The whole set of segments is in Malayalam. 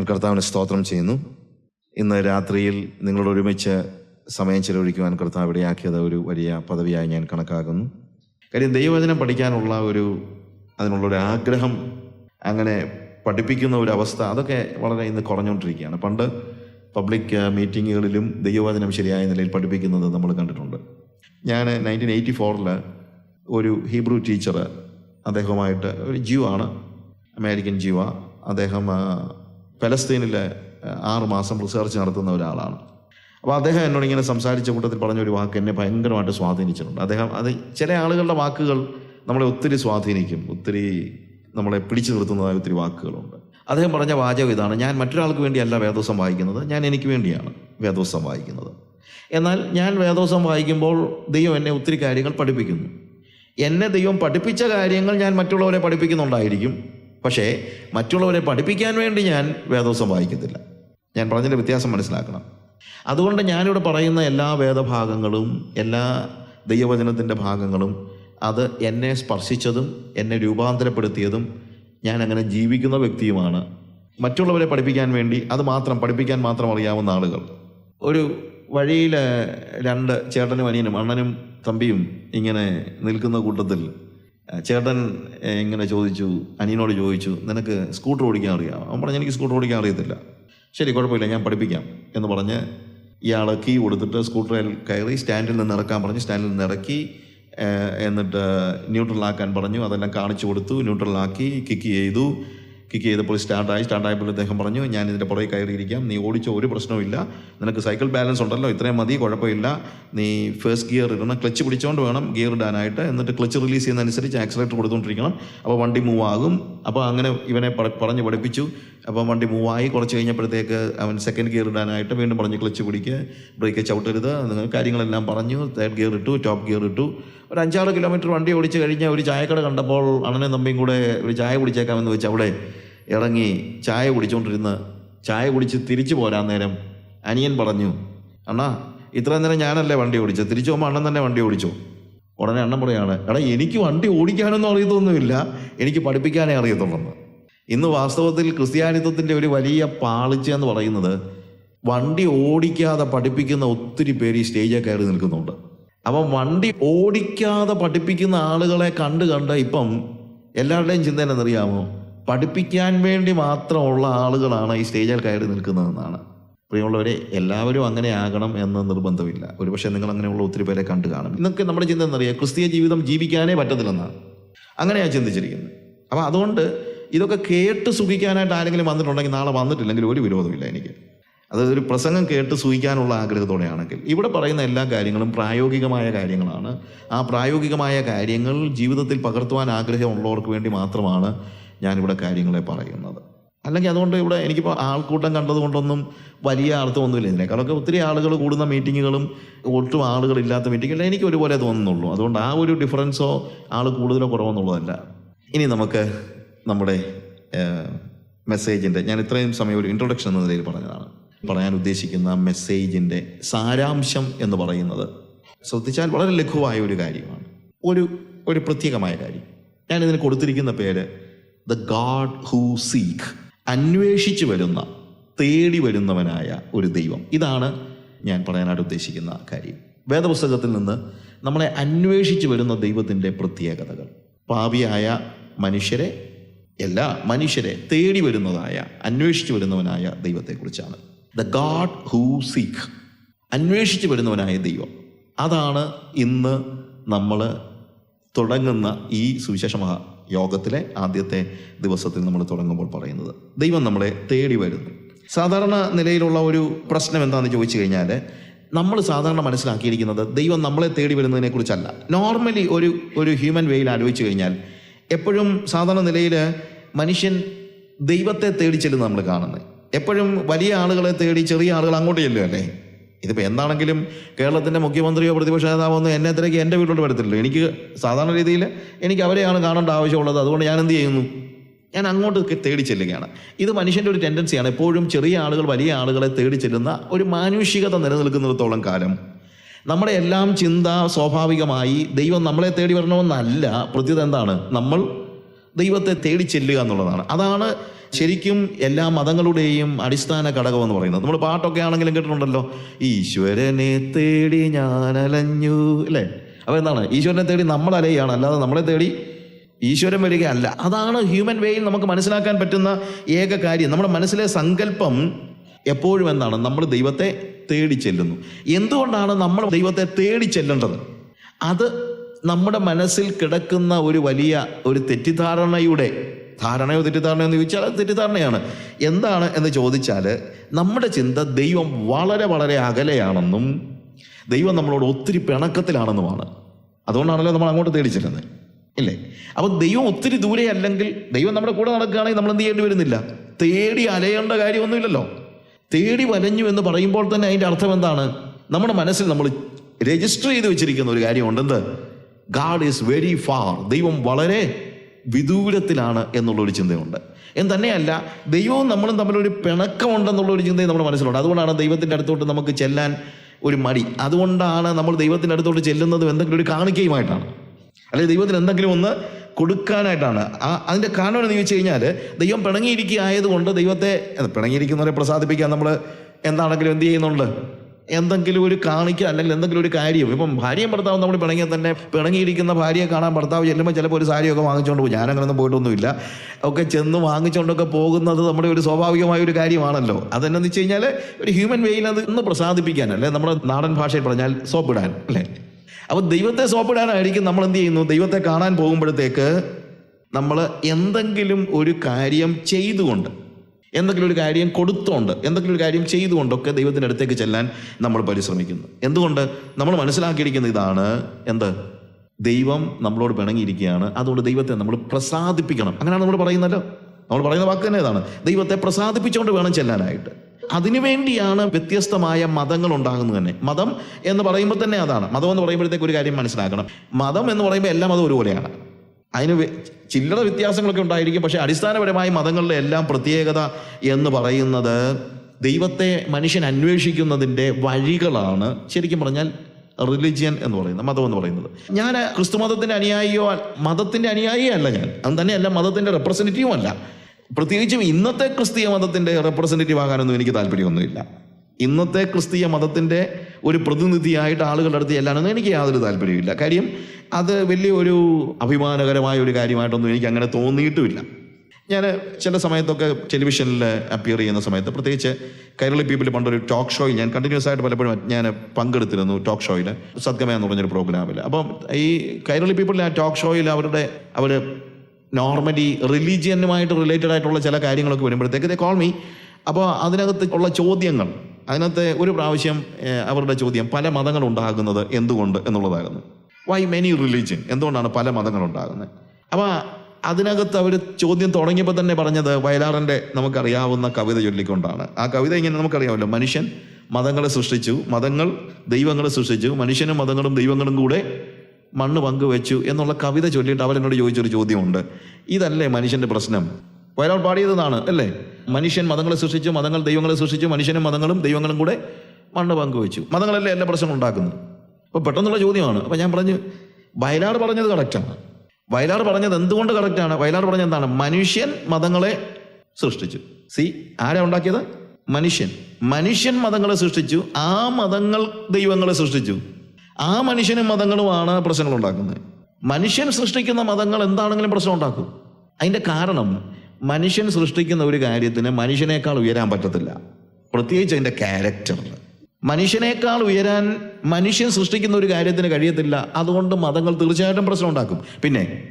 ഞാൻ കർത്താവിനെ സ്തോത്രം ചെയ്യുന്നു. ഇന്ന് രാത്രിയിൽ നിങ്ങളോട് ഒരുമിച്ച് സമയം ചെലവഴിക്കുവാൻ കർത്താവ് ഇടയാക്കിയത് ഒരു വലിയ പദവിയായി ഞാൻ കണക്കാക്കുന്നു. കാര്യം ദൈവവചനം പഠിക്കാനുള്ള ഒരു അതിനുള്ളൊരു ആഗ്രഹം അങ്ങനെ പഠിപ്പിക്കുന്ന ഒരു അവസ്ഥ അതൊക്കെ വളരെ ഇന്ന് കുറഞ്ഞുകൊണ്ടിരിക്കുകയാണ്. പണ്ട് പബ്ലിക് മീറ്റിങ്ങുകളിലും ദൈവവചനം ശരിയായ നിലയിൽ പഠിപ്പിക്കുന്നത് നമ്മൾ കണ്ടിട്ടുണ്ട്. ഞാൻ നയന്റീൻ എയ്റ്റി ഫോറിൽ ഒരു ഹീബ്രു ടീച്ചർ അദ്ദേഹവുമായിട്ട് ഒരു ജീവാണ് അമേരിക്കൻ ജീവ. അദ്ദേഹം ആ, പലസ്തീനിൽ ആ, ആറ് മാസം റിസർച്ച് നടത്തുന്ന ഒരാളാണ്. അപ്പോൾ അദ്ദേഹം എന്നോട് ഇങ്ങനെ സംസാരിച്ച കൂട്ടത്തിൽ പറഞ്ഞ ഒരു വാക്ക് എന്നെ ഭയങ്കരമായിട്ട് സ്വാധീനിച്ചിട്ടുണ്ട്. അദ്ദേഹം അത് ചില ആളുകളുടെ വാക്കുകൾ നമ്മളെ ഒത്തിരി സ്വാധീനിക്കും. ഒത്തിരി നമ്മളെ പിടിച്ചു നിർത്തുന്നതായ ഒത്തിരി വാക്കുകളുണ്ട്. അദ്ദേഹം പറഞ്ഞ വാചകം ഇതാണ്. ഞാൻ മറ്റൊരാൾക്ക് വേണ്ടിയല്ല വേദോസം വായിക്കുന്നത്. ഞാൻ എനിക്ക് വേണ്ടിയാണ് വേദോസം വായിക്കുന്നത്. എന്നാൽ ഞാൻ വേദോസം വായിക്കുമ്പോൾ ദൈവം എന്നെ ഒത്തിരി കാര്യങ്ങൾ പഠിപ്പിക്കുന്നു. എന്നെ ദൈവം പഠിപ്പിച്ച കാര്യങ്ങൾ ഞാൻ മറ്റുള്ളവരെ പഠിപ്പിക്കുന്നുണ്ടായിരിക്കും. പക്ഷേ മറ്റുള്ളവരെ പഠിപ്പിക്കാൻ വേണ്ടി ഞാൻ വേദോസം വായിക്കത്തില്ല. ഞാൻ പറഞ്ഞതിന്റെ വ്യത്യാസം മനസ്സിലാക്കണം. അതുകൊണ്ട് ഞാനിവിടെ പറയുന്ന എല്ലാ വേദഭാഗങ്ങളും എല്ലാ ദൈവവചനത്തിന്റെ ഭാഗങ്ങളും അത് എന്നെ സ്പർശിച്ചതും എന്നെ രൂപാന്തരപ്പെടുത്തിയതും ഞാൻ അങ്ങനെ ജീവിക്കുന്ന വ്യക്തിയുമാണ്. മറ്റുള്ളവരെ പഠിപ്പിക്കാൻ വേണ്ടി അത് മാത്രം പഠിപ്പിക്കാൻ മാത്രം അറിയാവുന്ന ആളുകൾ. ഒരു വഴിയിൽ രണ്ട് ചേട്ടനും അനിയനും അണ്ണനും തമ്പിയും ഇങ്ങനെ നിൽക്കുന്ന കൂട്ടത്തിൽ ചേട്ടൻ ഇങ്ങനെ ചോദിച്ചു അനിയനോട് ചോദിച്ചു നിനക്ക് സ്കൂട്ടർ ഓടിക്കാൻ അറിയാം അവൻ പറഞ്ഞു എനിക്ക് സ്കൂട്ടർ ഓടിക്കാൻ അറിയത്തില്ല. ശരി കുഴപ്പമില്ല ഞാൻ പഠിപ്പിക്കാം എന്ന് പറഞ്ഞ് ഇയാൾ കീ കൊടുത്തിട്ട് സ്കൂട്ടറിൽ കയറി സ്റ്റാൻഡിൽ നിന്ന് ഇറക്കാൻ പറഞ്ഞു. സ്റ്റാൻഡിൽ നിന്ന് ഇറക്കി എന്നിട്ട് ന്യൂട്രലാക്കാൻ പറഞ്ഞു. അതെല്ലാം കാണിച്ചു കൊടുത്തു ന്യൂട്രലാക്കി കിക്ക് ചെയ്തു. കിക്ക് ചെയ്തപ്പോൾ സ്റ്റാർട്ടായി സ്റ്റാർട്ടായപ്പോൾ അദ്ദേഹം പറഞ്ഞു ഞാൻ ഇതിന്റെ പുറകെ കയറിയിരിക്കാം. നീ ഓടിച്ച ഒരു പ്രശ്നവുമില്ല. നിനക്ക് സൈക്കിൾ ബാലൻസ് ഉണ്ടല്ലോ ഇത്രയും മതി കുഴപ്പമില്ല. നീ ഫസ്റ്റ് ഗിയർ ഇടണം. ക്ലച്ച് പിടിച്ചുകൊണ്ട് വേണം ഗിയർ ഇടാനായിട്ട്. എന്നിട്ട് ക്ലച്ച് റിലീസ് ചെയ്യുന്നതനുസരിച്ച് ആക്സിലേറ്റർ കൊടുത്തുകൊണ്ടിരിക്കണം അപ്പോൾ വണ്ടി മൂവ് ആകും. അപ്പോൾ അങ്ങനെ ഇവനെ പറഞ്ഞ് പഠിപ്പിച്ചു. അപ്പോൾ വണ്ടി മൂവായി കുറച്ച് കഴിഞ്ഞപ്പോഴത്തേക്ക് അവൻ സെക്കൻഡ് ഗിയർ ഇടാനായിട്ട് വീണ്ടും പറഞ്ഞ് ക്ലച്ച് പിടിക്കുക ബ്രേക്ക് ചവിട്ടരുത്. അങ്ങനെ കാര്യങ്ങളെല്ലാം പറഞ്ഞു. തേർഡ് ഗിയർ ഇട്ടു ടോപ്പ് ഗിയർ ഇട്ടു. ഒരു അഞ്ചാറ് കിലോമീറ്റർ വണ്ടി ഓടിച്ച് കഴിഞ്ഞ് ഒരു ചായക്കട കണ്ടപ്പോൾ അണനെ തമ്പിയും കൂടെ ഒരു ചായ കുടിച്ചേക്കാമെന്ന് വെച്ച് അവിടെ ഇറങ്ങി ചായ കുടിച്ചുകൊണ്ടിരുന്ന് ചായ കുടിച്ച് തിരിച്ചു പോരാൻ നേരം അനിയൻ പറഞ്ഞു അണ്ണാ ഇത്രയും നേരം ഞാനല്ലേ വണ്ടി ഓടിച്ചത്? തിരിച്ചു പോകുമ്പോൾ അണ്ണൻ തന്നെ വണ്ടി ഓടിച്ചു? ഉടനെ അണ്ണൻ പറയാണ് എടാ എനിക്ക് വണ്ടി ഓടിക്കാനൊന്നും അറിയത്തൊന്നുമില്ല. എനിക്ക് പഠിപ്പിക്കാനേ അറിയത്തുള്ളൂ ഇന്ന് വാസ്തവത്തിൽ ക്രിസ്ത്യാനിത്വത്തിന്റെ ഒരു വലിയ പാളിച്ച എന്ന് പറയുന്നത് വണ്ടി ഓടിക്കാതെ പഠിപ്പിക്കുന്ന ഒത്തിരി പേര് ഈ സ്റ്റേജിൽ കയറി നിൽക്കുന്നുണ്ട്. അപ്പം വണ്ടി ഓടിക്കാതെ പഠിപ്പിക്കുന്ന ആളുകളെ കണ്ട് കണ്ട് ഇപ്പം എല്ലാവരുടെയും ചിന്ത എന്നറിയാമോ പഠിപ്പിക്കാൻ വേണ്ടി മാത്രമുള്ള ആളുകളാണ് ഈ സ്റ്റേജിൽ കയറി നിൽക്കുന്നതെന്നാണ്. പ്രിയമുള്ളവരെ എല്ലാവരും അങ്ങനെ ആകണം എന്ന് നിർബന്ധമില്ല. ഒരുപക്ഷെ നിങ്ങൾ അങ്ങനെയുള്ള ഒത്തിരി പേരെ കണ്ടു കാണും. ഇന്നൊക്കെ നമ്മുടെ ചിന്ത എന്നറിയാം ക്രിസ്തീയ ജീവിതം ജീവിക്കാനേ പറ്റത്തില്ലെന്നാണ്. അങ്ങനെയാണ് ചിന്തിച്ചിരിക്കുന്നത്. അപ്പം അതുകൊണ്ട് ഇതൊക്കെ കേട്ട് സുഖിക്കാനായിട്ട് ആരെങ്കിലും വന്നിട്ടുണ്ടെങ്കിൽ നാളെ വന്നിട്ടില്ലെങ്കിൽ ഒരു വിരോധമില്ല എനിക്ക്. അതായത് ഒരു പ്രസംഗം കേട്ട് സൂഹിക്കാനുള്ള ആഗ്രഹത്തോടെയാണെങ്കിൽ. ഇവിടെ പറയുന്ന എല്ലാ കാര്യങ്ങളും പ്രായോഗികമായ കാര്യങ്ങളാണ്. ആ പ്രായോഗികമായ കാര്യങ്ങൾ ജീവിതത്തിൽ പകർത്തുവാൻ ആഗ്രഹമുള്ളവർക്ക് വേണ്ടി മാത്രമാണ് ഞാനിവിടെ കാര്യങ്ങളെ പറയുന്നത്. അല്ലെങ്കിൽ അതുകൊണ്ട് ഇവിടെ എനിക്കിപ്പോൾ ആൾക്കൂട്ടം കണ്ടതുകൊണ്ടൊന്നും വലിയ അർത്ഥമൊന്നുമില്ല. ഇതിനേക്കാളൊക്കെ ഒത്തിരി ആളുകൾ കൂടുന്ന മീറ്റിങ്ങുകളും ഒട്ടും ആളുകളില്ലാത്ത മീറ്റിങ്ങുകൾ എനിക്ക് ഒരുപോലെ തോന്നുന്നുള്ളൂ. അതുകൊണ്ട് ആ ഒരു ഡിഫറൻസോ ആൾ കൂടുതലോ കുറവോ എന്നുള്ളതല്ല. ഇനി നമുക്ക് നമ്മുടെ മെസ്സേജിന്റെ ഞാൻ ഇത്രയും സമയം ഒരു ഇൻട്രൊഡക്ഷൻ എന്ന നിലയിൽ പറഞ്ഞതാണ്. പറയാൻ ഉദ്ദേശിക്കുന്ന മെസ്സേജിന്റെ സാരാംശം എന്ന് പറയുന്നത് ശ്രദ്ധിച്ചാൽ വളരെ ലഘുവായ ഒരു കാര്യമാണ്. ഒരു ഒരു പ്രത്യേകമായ കാര്യം. ഞാൻ ഇതിന് കൊടുത്തിരിക്കുന്ന പേര് ദ ഗാഡ് ഹൂ സീക്ക് അന്വേഷിച്ചു വരുന്ന തേടി വരുന്നവനായ ഒരു ദൈവം. ഇതാണ് ഞാൻ പറയാനായിട്ട് ഉദ്ദേശിക്കുന്ന കാര്യം. വേദപുസ്തകത്തിൽ നിന്ന് നമ്മളെ അന്വേഷിച്ചു വരുന്ന ദൈവത്തിന്റെ പ്രത്യേകതകൾ. പാപിയായ മനുഷ്യരെ എല്ലാ മനുഷ്യരെ തേടി വരുന്നതായ അന്വേഷിച്ചു വരുന്നവനായ ദൈവത്തെക്കുറിച്ചാണ്. ദ ഗാഡ് ഹൂ സീക്ക് അന്വേഷിച്ചു വരുന്നവനായ ദൈവം. അതാണ് ഇന്ന് നമ്മൾ തുടങ്ങുന്ന ഈ സുവിശേഷ യോഗത്തിലെ ആദ്യത്തെ ദിവസത്തിൽ നമ്മൾ തുടങ്ങുമ്പോൾ പറയുന്നത്. ദൈവം നമ്മളെ തേടി വരുന്നു. സാധാരണ നിലയിലുള്ള ഒരു പ്രശ്നം എന്താണെന്ന് ചോദിച്ചു കഴിഞ്ഞാൽ നമ്മൾ സാധാരണ മനസ്സിലാക്കിയിരിക്കുന്നത് ദൈവം നമ്മളെ തേടി വരുന്നതിനെക്കുറിച്ചല്ല. നോർമലി ഒരു ഒരു ഹ്യൂമൻ വേയിൽ ആലോചിച്ച് കഴിഞ്ഞാൽ എപ്പോഴും സാധാരണ നിലയിൽ മനുഷ്യൻ ദൈവത്തെ തേടി ചെല്ലുന്ന നമ്മൾ കാണുന്നത്. എപ്പോഴും വലിയ ആളുകളെ തേടി ചെറിയ ആളുകൾ അങ്ങോട്ട് ചെല്ലുകയല്ലേ ഇതിപ്പോൾ എന്താണെങ്കിലും കേരളത്തിന്റെ മുഖ്യമന്ത്രിയോ പ്രതിപക്ഷ നേതാവോ ഒന്നും എന്നെ തിരക്കി എന്റെ വീട്ടിലോട്ട് വരത്തില്ലല്ലോ. എനിക്ക് സാധാരണ രീതിയിൽ എനിക്ക് അവരെയാണ് കാണേണ്ട ആവശ്യമുള്ളത്. അതുകൊണ്ട് ഞാൻ എന്ത് ചെയ്യുന്നു? ഞാൻ അങ്ങോട്ട് തേടി ചെല്ലുകയാണ്. ഇത് മനുഷ്യന്റെ ഒരു ടെൻഡൻസിയാണ്. എപ്പോഴും ചെറിയ ആളുകൾ വലിയ ആളുകളെ തേടി ചെല്ലുന്ന ഒരു മാനുഷികത നിലനിൽക്കുന്നിടത്തോളം കാലം. നമ്മുടെ എല്ലാം ചിന്ത സ്വാഭാവികമായി ദൈവം നമ്മളെ തേടി വരണമെന്നല്ല. പ്രത്യേകത എന്താണ്? നമ്മൾ ദൈവത്തെ തേടി ചെല്ലുക എന്നുള്ളതാണ്. അതാണ് ശരിക്കും എല്ലാ മതങ്ങളുടെയും അടിസ്ഥാന ഘടകം എന്ന് പറയുന്നത്. നമ്മൾ പാട്ടൊക്കെ ആണെങ്കിലും കേട്ടിട്ടുണ്ടല്ലോ. ഈശ്വരനെ തേടി ഞാൻ അലഞ്ഞു അല്ലേ? അപ്പോൾ എന്താണ്? ഈശ്വരനെ തേടി നമ്മൾ അലയുകയാണ്. അല്ലാതെ നമ്മളെ തേടി ഈശ്വരൻ വരികയല്ല. അതാണ് ഹ്യൂമൻ വേയിൽ നമുക്ക് മനസ്സിലാക്കാൻ പറ്റുന്ന ഏക കാര്യം. നമ്മുടെ മനസ്സിലെ സങ്കല്പം എപ്പോഴും എന്താണ്? നമ്മൾ ദൈവത്തെ തേടി ചെല്ലുന്നു. എന്തുകൊണ്ടാണ് നമ്മൾ ദൈവത്തെ തേടി ചെല്ലേണ്ടത്? അത് നമ്മുടെ മനസ്സിൽ കിടക്കുന്ന ഒരു വലിയ ഒരു തെറ്റിദ്ധാരണയുടെ ധാരണയോ തെറ്റിദ്ധാരണയോ എന്ന് ചോദിച്ചാൽ അത് തെറ്റിദ്ധാരണയാണ്. എന്താണ് എന്ന് ചോദിച്ചാൽ നമ്മുടെ ചിന്ത ദൈവം വളരെ വളരെ അകലെയാണെന്നും ദൈവം നമ്മളോട് ഒത്തിരി പിണക്കത്തിലാണെന്നുമാണ്. അതുകൊണ്ടാണല്ലോ നമ്മൾ അങ്ങോട്ട് തേടിച്ചിരുന്നത് ഇല്ലേ? അപ്പം ദൈവം ഒത്തിരി ദൂരെ അല്ലെങ്കിൽ ദൈവം നമ്മുടെ കൂടെ നടക്കുകയാണെങ്കിൽ നമ്മൾ എന്ത് ചെയ്യേണ്ടി വരുന്നില്ല? തേടി അലയേണ്ട കാര്യമൊന്നുമില്ലല്ലോ. തേടി വലഞ്ഞു എന്ന് പറയുമ്പോൾ തന്നെ അതിന്റെ അർത്ഥം എന്താണ്? നമ്മുടെ മനസ്സിൽ നമ്മൾ രജിസ്റ്റർ ചെയ്ത് വെച്ചിരിക്കുന്ന ഒരു കാര്യമുണ്ട്. എന്ത്? ഗാഡ് ഈസ് വെരി ഫാർ ദൈവം വളരെ വിദൂരത്തിലാണ് എന്നുള്ളൊരു ചിന്തയുണ്ട്. എന്ന് തന്നെയല്ല ദൈവവും നമ്മളും തമ്മിലൊരു പിണക്കമുണ്ടെന്നുള്ളൊരു ചിന്തയും നമ്മുടെ മനസ്സിലുണ്ട്. അതുകൊണ്ടാണ് ദൈവത്തിന്റെ അടുത്തോട്ട് നമുക്ക് ചെല്ലാൻ ഒരു മടി. അതുകൊണ്ടാണ് നമ്മൾ ദൈവത്തിന്റെ അടുത്തോട്ട് ചെല്ലുന്നതും എന്തെങ്കിലും ഒരു കാണിക്കയുമായിട്ടാണ്. അല്ലെങ്കിൽ ദൈവത്തിന് എന്തെങ്കിലും ഒന്ന് കൊടുക്കാനായിട്ടാണ്. ആ അതിന്റെ കാരണം എന്ന് ചോദിച്ചു കഴിഞ്ഞാൽ ദൈവം പിണങ്ങിയിരിക്കുക ആയതുകൊണ്ട് ദൈവത്തെ പിണങ്ങിയിരിക്കുന്നവരെ പ്രസാദിപ്പിക്കാൻ നമ്മൾ എന്താണെങ്കിലും എന്ത് ചെയ്യുന്നുണ്ട്? എന്തെങ്കിലും ഒരു കാണിക്കുക അല്ലെങ്കിൽ എന്തെങ്കിലും ഒരു കാര്യം. ഇപ്പം ഭാര്യയും ഭർത്താവും നമ്മൾ പിണങ്ങിയ തന്നെ പിണങ്ങിയിരിക്കുന്ന ഭാര്യയെ കാണാൻ ഭർത്താവ് ചെല്ലുമ്പോൾ ചിലപ്പോൾ ഒരു സാരിയൊക്കെ വാങ്ങിച്ചുകൊണ്ട് പോകും. ഞാനങ്ങനൊന്നും പോയിട്ടൊന്നുമില്ല. ഒക്കെ ചെന്ന് വാങ്ങിച്ചുകൊണ്ടൊക്കെ പോകുന്നത് നമ്മുടെ ഒരു സ്വാഭാവികമായ ഒരു കാര്യമാണല്ലോ. അതെന്നു വെച്ച് കഴിഞ്ഞാൽ ഒരു ഹ്യൂമൻ വേയിൽ അത് ഒന്ന് പ്രസാദിപ്പിക്കാൻ അല്ലേ? നമ്മുടെ നാടൻ ഭാഷയിൽ പറഞ്ഞാൽ സോപ്പിടാൻ അല്ലേ? അപ്പോൾ ദൈവത്തെ സോപ്പിടാനായിരിക്കും നമ്മൾ എന്ത് ചെയ്യുന്നു? ദൈവത്തെ കാണാൻ പോകുമ്പോഴത്തേക്ക് നമ്മൾ എന്തെങ്കിലും ഒരു കാര്യം ചെയ്തുകൊണ്ട് എന്തെങ്കിലും ഒരു കാര്യം കൊടുത്തോണ്ട് എന്തെങ്കിലും ഒരു കാര്യം ചെയ്തുകൊണ്ടൊക്കെ ദൈവത്തിന്റെ അടുത്തേക്ക് ചെല്ലാൻ നമ്മൾ പരിശ്രമിക്കുന്നു. എന്തുകൊണ്ട്? നമ്മൾ മനസ്സിലാക്കിയിരിക്കുന്ന ഇതാണ് എന്ത്? ദൈവം നമ്മളോട് പിണങ്ങിയിരിക്കുകയാണ്. അതുകൊണ്ട് ദൈവത്തെ നമ്മൾ പ്രസാദിപ്പിക്കണം. അങ്ങനെയാണ് നമ്മൾ പറയുന്നല്ലോ നമ്മൾ പറയുന്ന വാക്ക് തന്നെ ഇതാണ്. ദൈവത്തെ പ്രസാദിപ്പിച്ചുകൊണ്ട് വേണം ചെല്ലാനായിട്ട്. അതിനുവേണ്ടിയാണ് വ്യത്യസ്തമായ മതങ്ങൾ ഉണ്ടാകുന്നത് തന്നെ. മതം എന്ന് പറയുമ്പോൾ തന്നെ അതാണ്. മതം എന്ന് പറയുമ്പോഴത്തേക്ക് ഒരു കാര്യം മനസ്സിലാക്കണം. മതം എന്ന് പറയുമ്പോൾ എല്ലാ മതവും ഒരുപോലെയാണ്. അതിന് ചില്ലറ വ്യത്യാസങ്ങളൊക്കെ ഉണ്ടായിരിക്കും. പക്ഷേ അടിസ്ഥാനപരമായി മതങ്ങളുടെ എല്ലാം പ്രത്യേകത എന്ന് പറയുന്നത് ദൈവത്തെ മനുഷ്യൻ അന്വേഷിക്കുന്നതിന്റെ വഴികളാണ് ശരിക്കും പറഞ്ഞാൽ റിലിജിയൻ എന്ന് പറയുന്നത് മതം എന്ന് പറയുന്നത്. ഞാൻ ക്രിസ്തു മതത്തിന്റെ അനുയായിയോ മതത്തിന്റെ അനുയായിയോ അല്ല ഞാൻ. അത് തന്നെയല്ല മതത്തിന്റെ റെപ്രസെന്റേറ്റീവും അല്ല. പ്രത്യേകിച്ചും ഇന്നത്തെ ക്രിസ്തീയ മതത്തിന്റെ റെപ്രസെന്റേറ്റീവ് ആകാനൊന്നും എനിക്ക് താല്പര്യമൊന്നുമില്ല. ഇന്നത്തെ ക്രിസ്തീയ മതത്തിന്റെ ഒരു പ്രതിനിധിയായിട്ട് ആളുകളുടെ അടുത്ത് ചെല്ലാനൊന്നും എനിക്ക് യാതൊരു താല്പര്യമില്ല കാര്യം അത് വലിയ ഒരു അഭിമാനകരമായ ഒരു കാര്യമായിട്ടൊന്നും എനിക്ക് അങ്ങനെ തോന്നിയിട്ടുമില്ല. ഞാൻ ചില സമയത്തൊക്കെ ടെലിവിഷനിൽ അപ്പിയർ ചെയ്യുന്ന സമയത്ത് പ്രത്യേകിച്ച് കൈരളി പീപ്പിൾ പണ്ടൊരു ടോക്ക് ഷോയിൽ ഞാൻ കണ്ടിന്യൂസ് ആയിട്ട് പലപ്പോഴും ഞാൻ പങ്കെടുത്തിരുന്നു ടോക്ക് ഷോയിൽ സത്യമേ എന്ന് പറഞ്ഞൊരു പ്രോഗ്രാമിൽ അപ്പം ഈ കൈരളി പീപ്പിളിൽ ആ ടോക്ക് ഷോയിൽ അവരുടെ അവർ നോർമലി റിലീജിയനുമായിട്ട് റിലേറ്റഡ് ആയിട്ടുള്ള ചില കാര്യങ്ങളൊക്കെ വരുമ്പോഴത്തേക്ക് ദേ കോൾ മീ അപ്പോൾ അതിനകത്ത് ഉള്ള ചോദ്യങ്ങൾ അതിനകത്ത് ഒരു പ്രാവശ്യം അവരുടെ ചോദ്യം പല മതങ്ങൾ ഉണ്ടാകുന്നത് എന്തുകൊണ്ട് എന്നുള്ളതായിരുന്നു വൈ മെനി റിലീജിയൻ എന്തുകൊണ്ടാണ് പല മതങ്ങളുണ്ടാകുന്നത്? അപ്പോൾ അതിനകത്ത് അവർ ചോദ്യം തുടങ്ങിയപ്പോൾ തന്നെ പറഞ്ഞത് വയലാറിന്റെ നമുക്കറിയാവുന്ന കവിത ചൊല്ലിക്കൊണ്ടാണ്. ആ കവിത ഇങ്ങനെ നമുക്കറിയാമല്ലോ? മനുഷ്യൻ മതങ്ങളെ സൃഷ്ടിച്ചു മതങ്ങൾ ദൈവങ്ങളെ സൃഷ്ടിച്ചു മനുഷ്യനും മതങ്ങളും ദൈവങ്ങളും കൂടെ മണ്ണ് പങ്കുവെച്ചു എന്നുള്ള കവിത ചൊല്ലിയിട്ട് അവരെന്നോട് ചോദിച്ചൊരു ചോദ്യമുണ്ട്. ഇതല്ലേ മനുഷ്യന്റെ പ്രശ്നം? വയലാർ പാടിയതാണ് അല്ലേ? മനുഷ്യൻ മതങ്ങളെ സൃഷ്ടിച്ചു മതങ്ങൾ ദൈവങ്ങളെ സൃഷ്ടിച്ചു മനുഷ്യനും മതങ്ങളും ദൈവങ്ങളും കൂടെ മണ്ണ് പങ്കുവെച്ചു. മതങ്ങളല്ലേ എല്ലാ പ്രശ്നങ്ങളും ഉണ്ടാക്കുന്നത്? അപ്പോൾ പെട്ടെന്നുള്ള ചോദ്യമാണ്. അപ്പോൾ ഞാൻ പറഞ്ഞു വയലാർ പറഞ്ഞത് കറക്റ്റാണ് വയലാർ പറഞ്ഞത് എന്തുകൊണ്ട് കറക്റ്റാണ് വയലാർ പറഞ്ഞത് എന്താണ്? മനുഷ്യൻ മതങ്ങളെ സൃഷ്ടിച്ചു. സി ആരാ ഉണ്ടാക്കിയത്? മനുഷ്യൻ. മനുഷ്യൻ മതങ്ങളെ സൃഷ്ടിച്ചു. ആ മതങ്ങൾ ദൈവങ്ങളെ സൃഷ്ടിച്ചു. ആ മനുഷ്യനും മതങ്ങളുമാണ് പ്രശ്നങ്ങൾ ഉണ്ടാക്കുന്നത്. മനുഷ്യൻ സൃഷ്ടിക്കുന്ന മതങ്ങൾ എന്താണെങ്കിലും പ്രശ്നം ഉണ്ടാക്കും. അതിന്റെ കാരണം മനുഷ്യൻ സൃഷ്ടിക്കുന്ന ഒരു കാര്യത്തിന് മനുഷ്യനേക്കാൾ ഉയരാൻ പറ്റത്തില്ല. പ്രത്യേകിച്ച് അതിന്റെ ക്യാരക്ടറിൽ മനുഷ്യനേക്കാൾ ഉയരാൻ മനുഷ്യൻ സൃഷ്ടിക്കുന്ന ഒരു കാര്യത്തിന് കഴിയത്തില്ല. അതുകൊണ്ട് മതങ്ങൾ തീർച്ചയായിട്ടും പ്രശ്നം ഉണ്ടാക്കും പിന്നെ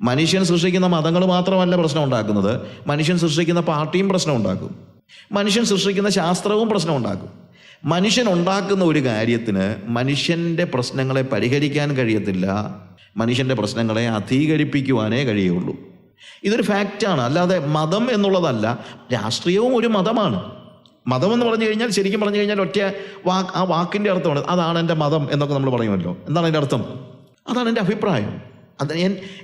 മനുഷ്യൻ സൃഷ്ടിക്കുന്ന മതങ്ങൾ മാത്രമല്ല പ്രശ്നം ഉണ്ടാക്കുന്നത് മനുഷ്യൻ സൃഷ്ടിക്കുന്ന പാർട്ടിയും പ്രശ്നം ഉണ്ടാക്കും മനുഷ്യൻ സൃഷ്ടിക്കുന്ന ശാസ്ത്രവും പ്രശ്നം ഉണ്ടാക്കും മനുഷ്യൻ ഉണ്ടാക്കുന്ന ഒരു കാര്യത്തിന് മനുഷ്യന്റെ പ്രശ്നങ്ങളെ പരിഹരിക്കാൻ കഴിയത്തില്ല. മനുഷ്യന്റെ പ്രശ്നങ്ങളെ അധീകരിപ്പിക്കുവാനേ കഴിയുള്ളൂ. ഇതൊരു ഫാക്റ്റാണ് അല്ലാതെ മതം എന്നുള്ളതല്ല രാഷ്ട്രീയവും ഒരു മതമാണ്. മതം എന്ന് പറഞ്ഞു കഴിഞ്ഞാൽ ശരിക്കും പറഞ്ഞു കഴിഞ്ഞാൽ ഒറ്റ വാക്ക് ആ വാക്കിന്റെ അർത്ഥമാണ്. അതാണ് എന്റെ മതം എന്നൊക്കെ നമ്മൾ പറയുമല്ലോ. എന്താണ് എന്റെ അർത്ഥം? അതാണ് എന്റെ അഭിപ്രായം. അത്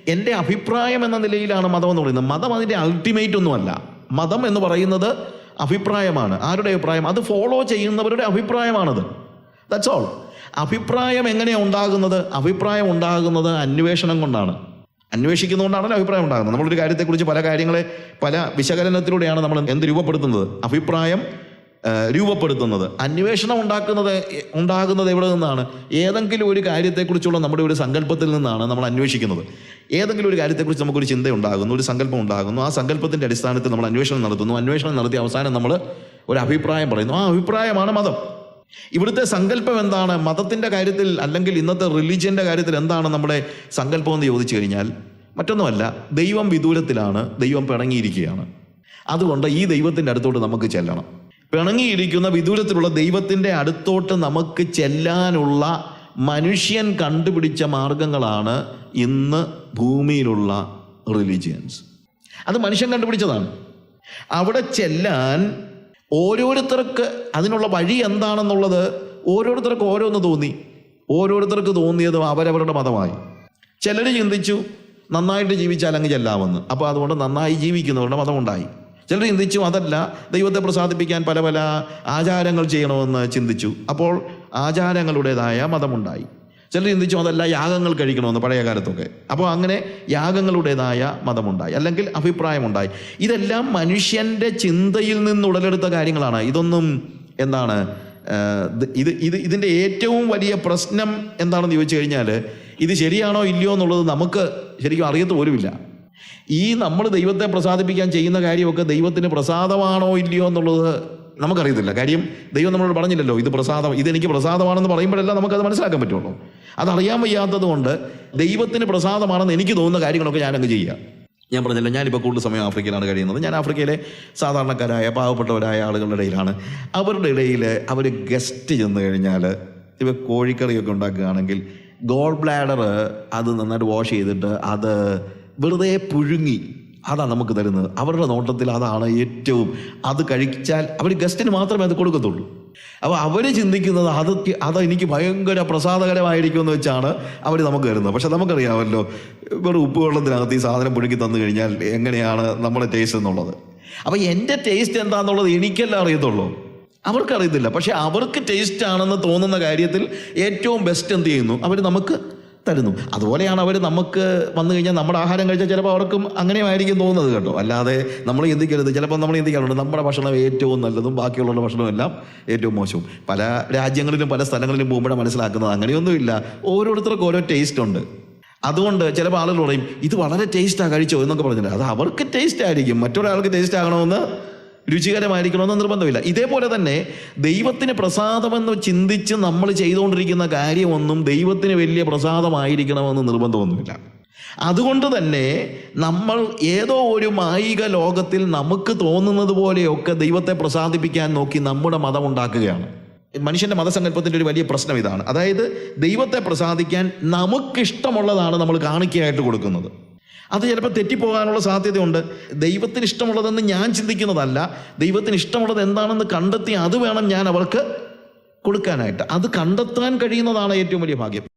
എന്റെ അഭിപ്രായം എന്ന നിലയിലാണ് മതം എന്ന് പറയുന്നത്. മതം അതിന്റെ അൾട്ടിമേറ്റ് ഒന്നുമല്ല. മതം എന്ന് പറയുന്നത് അഭിപ്രായമാണ്. ആരുടെ അഭിപ്രായം? അത് ഫോളോ ചെയ്യുന്നവരുടെ അഭിപ്രായമാണത്. ദാറ്റ്സ് ഓൾ അഭിപ്രായം എങ്ങനെയാണ് ഉണ്ടാകുന്നത്? അഭിപ്രായം ഉണ്ടാകുന്നത് അന്വേഷണം കൊണ്ടാണ്. അന്വേഷിക്കുന്നതുകൊണ്ടാണല്ലോ അഭിപ്രായം ഉണ്ടാകുന്നത്. നമ്മളൊരു കാര്യത്തെക്കുറിച്ച് പല കാര്യങ്ങളെ പല വിശകലനത്തിലൂടെയാണ് നമ്മൾ എന്ത് രൂപപ്പെടുത്തുന്നത്? അഭിപ്രായം രൂപപ്പെടുത്തുന്നത്. അന്വേഷണം ഉണ്ടാക്കുന്നത് ഉണ്ടാകുന്നത് എവിടെ നിന്നാണ്? ഏതെങ്കിലും ഒരു കാര്യത്തെക്കുറിച്ചുള്ള നമ്മുടെ ഒരു സങ്കല്പത്തിൽ നിന്നാണ് നമ്മൾ അന്വേഷിക്കുന്നത്. ഏതെങ്കിലും ഒരു കാര്യത്തെക്കുറിച്ച് നമുക്കൊരു ചിന്ത ഉണ്ടാകുന്നു ഒരു സങ്കല്പം ഉണ്ടാകുന്നു. ആ സങ്കല്പത്തിന്റെ അടിസ്ഥാനത്തിൽ നമ്മൾ അന്വേഷണം നടത്തുന്നു. അന്വേഷണം നടത്തി അവസാനം നമ്മൾ ഒരു അഭിപ്രായം പറയുന്നു. ആ അഭിപ്രായമാണ് മതം. ഇവിടുത്തെ സങ്കല്പം എന്താണ്? മതത്തിന്റെ കാര്യത്തിൽ അല്ലെങ്കിൽ ഇന്നത്തെ റിലീജിയന്റെ കാര്യത്തിൽ എന്താണ് നമ്മുടെ സങ്കല്പം എന്ന് ചോദിച്ചു കഴിഞ്ഞാൽ മറ്റൊന്നുമല്ല. ദൈവം വിദൂരത്തിലാണ് ദൈവം പിണങ്ങിയിരിക്കുകയാണ്. അതുകൊണ്ട് ഈ ദൈവത്തിന്റെ അടുത്തോട്ട് നമുക്ക് ചെല്ലണം. പിണങ്ങിയിരിക്കുന്ന വിദൂരത്തിലുള്ള ദൈവത്തിന്റെ അടുത്തോട്ട് നമുക്ക് ചെല്ലാനുള്ള മനുഷ്യൻ കണ്ടുപിടിച്ച മാർഗങ്ങളാണ് ഇന്ന് ഭൂമിയിലുള്ള റിലിജിയൻസ് അത് മനുഷ്യൻ കണ്ടുപിടിച്ചതാണ്. അവിടെ ചെല്ലാൻ ഓരോരുത്തർക്ക് അതിനുള്ള വഴി എന്താണെന്നുള്ളത് ഓരോരുത്തർക്ക് ഓരോന്ന് തോന്നി. ഓരോരുത്തർക്ക് തോന്നിയതും അവരവരുടെ മതമായി. ചിലർ ചിന്തിച്ചു നന്നായിട്ട് ജീവിച്ചാൽ അങ്ങ് ചെല്ലാമെന്ന്. അപ്പോൾ അതുകൊണ്ട് നന്നായി ജീവിക്കുന്നവരുടെ മതമുണ്ടായി. ചിലർ ചിന്തിച്ചു അതല്ല ദൈവത്തെ പ്രസാദിപ്പിക്കാൻ പല പല ആചാരങ്ങൾ ചെയ്യണമെന്ന് ചിന്തിച്ചു. അപ്പോൾ ആചാരങ്ങളുടേതായ മതമുണ്ടായി. ചിലർ ചിന്തിച്ചു അതല്ല യാഗങ്ങൾ കഴിക്കണമെന്ന് പഴയ കാലത്തൊക്കെ. അപ്പോൾ അങ്ങനെ യാഗങ്ങളുടേതായ മതമുണ്ടായി. അല്ലെങ്കിൽ അഭിപ്രായമുണ്ടായി. ഇതെല്ലാം മനുഷ്യന്റെ ചിന്തയിൽ നിന്ന് ഉടലെടുത്ത കാര്യങ്ങളാണ്. ഇതൊന്നും എന്താണ് ഇത് ഇത് ഇതിന്റെ ഏറ്റവും വലിയ പ്രശ്നം എന്താണെന്ന് ചോദിച്ചു കഴിഞ്ഞാൽ ഇത് ശരിയാണോ ഇല്ലയോ എന്നുള്ളത് നമുക്ക് ശരിക്കും അറിയത്ത് പോലുമില്ല. ഈ നമ്മൾ ദൈവത്തെ പ്രസാദിപ്പിക്കാൻ ചെയ്യുന്ന കാര്യമൊക്കെ ദൈവത്തിന് പ്രസാദമാണോ ഇല്ലയോ എന്നുള്ളത് നമുക്കറിയത്തില്ല. കാര്യം ദൈവം നമ്മളോട് പറഞ്ഞില്ലല്ലോ ഇത് പ്രസാദം ഇതെനിക്ക് പ്രസാദമാണെന്ന് പറയുമ്പോഴല്ല നമുക്കത് മനസ്സിലാക്കാൻ പറ്റുള്ളൂ. അതറിയാൻ വയ്യാത്തത് കൊണ്ട് ദൈവത്തിന് പ്രസാദമാണെന്ന് എനിക്ക് തോന്നുന്ന കാര്യങ്ങളൊക്കെ ഞാനങ്ങ് ചെയ്യുക ഞാൻ പറഞ്ഞല്ലോ ഞാനിപ്പോൾ കൂടുതൽ സമയം ആഫ്രിക്കയിലാണ് കഴിയുന്നത്. ഞാൻ ആഫ്രിക്കയിലെ സാധാരണക്കാരായ പാവപ്പെട്ടവരായ ആളുകളുടെ ഇടയിലാണ്. അവരുടെ ഇടയിൽ അവർ ഗസ്റ്റ് ചെന്ന് കഴിഞ്ഞാൽ ഇവ കോഴിക്കറിയൊക്കെ ഉണ്ടാക്കുകയാണെങ്കിൽ ഗോൾ ബ്ലാഡർ അത് നന്നായിട്ട് വാഷ് ചെയ്തിട്ട് അത് വെറുതെ പുഴുങ്ങി. അതാണ് നമുക്ക് തരുന്നത്. അവരുടെ നോട്ടത്തിൽ അതാണ് ഏറ്റവും അത് കഴിച്ചാൽ അവർ ഗസ്റ്റിന് മാത്രമേ അത് കൊടുക്കത്തുള്ളൂ. അപ്പോൾ അവർ ചിന്തിക്കുന്നത് അത് അത് എനിക്ക് ഭയങ്കര പ്രസാദകരമായിരിക്കും എന്ന് വെച്ചാണ് അവർ നമുക്ക് തരുന്നത്. പക്ഷെ നമുക്കറിയാമല്ലോ വെറും ഉപ്പ് വെള്ളത്തിനകത്ത് ഈ സാധനം പുഴുക്കി തന്നു കഴിഞ്ഞാൽ എങ്ങനെയാണ് നമ്മുടെ ടേസ്റ്റ് എന്നുള്ളത്? അപ്പോൾ എന്റെ ടേസ്റ്റ് എന്താണെന്നുള്ളത് എനിക്കല്ല അറിയത്തുള്ളൂ. അവർക്കറിയത്തില്ല. പക്ഷെ അവർക്ക് ടേസ്റ്റ് ആണെന്ന് തോന്നുന്ന കാര്യത്തിൽ ഏറ്റവും ബെസ്റ്റ് എന്ത് ചെയ്യുന്നു? അവർ നമുക്ക് തരുന്നു. അതുപോലെയാണ് അവർ നമുക്ക് വന്നു കഴിഞ്ഞാൽ നമ്മുടെ ആഹാരം കഴിച്ചാൽ ചിലപ്പോൾ അവർക്കും അങ്ങനെയായിരിക്കും തോന്നുന്നത് കേട്ടോ. അല്ലാതെ നമ്മൾ ചിന്തിക്കരുത്. ചിലപ്പോൾ നമ്മൾ ചിന്തിക്കാറുണ്ട് നമ്മുടെ ഭക്ഷണം ഏറ്റവും നല്ലതും ബാക്കിയുള്ള ഭക്ഷണവും എല്ലാം ഏറ്റവും മോശവും. പല രാജ്യങ്ങളിലും പല സ്ഥലങ്ങളിലും പോകുമ്പോഴാണ് മനസ്സിലാക്കുന്നത് അങ്ങനെയൊന്നുമില്ല. ഓരോരുത്തർക്കും ഓരോ ടേസ്റ്റ് ഉണ്ട്. അതുകൊണ്ട് ചിലപ്പോൾ ആളുകൾ പറയും ഇത് വളരെ ടേസ്റ്റാണ് കഴിച്ചോ? എന്നൊക്കെ പറഞ്ഞില്ല അത് അവർക്ക് ടേസ്റ്റ് ആയിരിക്കും. മറ്റൊരാൾക്ക് ടേസ്റ്റ് ആകണമെന്ന് രുചികരമായിരിക്കണമെന്ന് നിർബന്ധമില്ല. ഇതേപോലെ തന്നെ ദൈവത്തിന് പ്രസാദമെന്ന് ചിന്തിച്ച് നമ്മൾ ചെയ്തുകൊണ്ടിരിക്കുന്ന കാര്യമൊന്നും ദൈവത്തിന് വലിയ പ്രസാദമായിരിക്കണമെന്ന് നിർബന്ധമൊന്നുമില്ല. അതുകൊണ്ട് തന്നെ നമ്മൾ ഏതോ ഒരു മായിക ലോകത്തിൽ നമുക്ക് തോന്നുന്നത് പോലെയൊക്കെ ദൈവത്തെ പ്രസാദിപ്പിക്കാൻ നോക്കി നമ്മുടെ മതം ഉണ്ടാക്കുകയാണ്. മനുഷ്യന്റെ മതസങ്കല്പത്തിന്റെ ഒരു വലിയ പ്രശ്നം ഇതാണ്. അതായത് ദൈവത്തെ പ്രസാദിക്കാൻ നമുക്കിഷ്ടമുള്ളതാണ് നമ്മൾ കാണിക്കയായിട്ട് കൊടുക്കുന്നത്. അത് ചിലപ്പോൾ തെറ്റിപ്പോകാനുള്ള സാധ്യതയുണ്ട്. ദൈവത്തിന് ഇഷ്ടമുള്ളതെന്ന് ഞാൻ ചിന്തിക്കുന്നതല്ല. ദൈവത്തിന് ഇഷ്ടമുള്ളത് എന്താണെന്ന് കണ്ടെത്തി അത് വേണം ഞാൻ അവർക്ക് കൊടുക്കാനായിട്ട്. അത് കണ്ടെത്താൻ കഴിയുന്നതാണ് ഏറ്റവും വലിയ ഭാഗ്യം.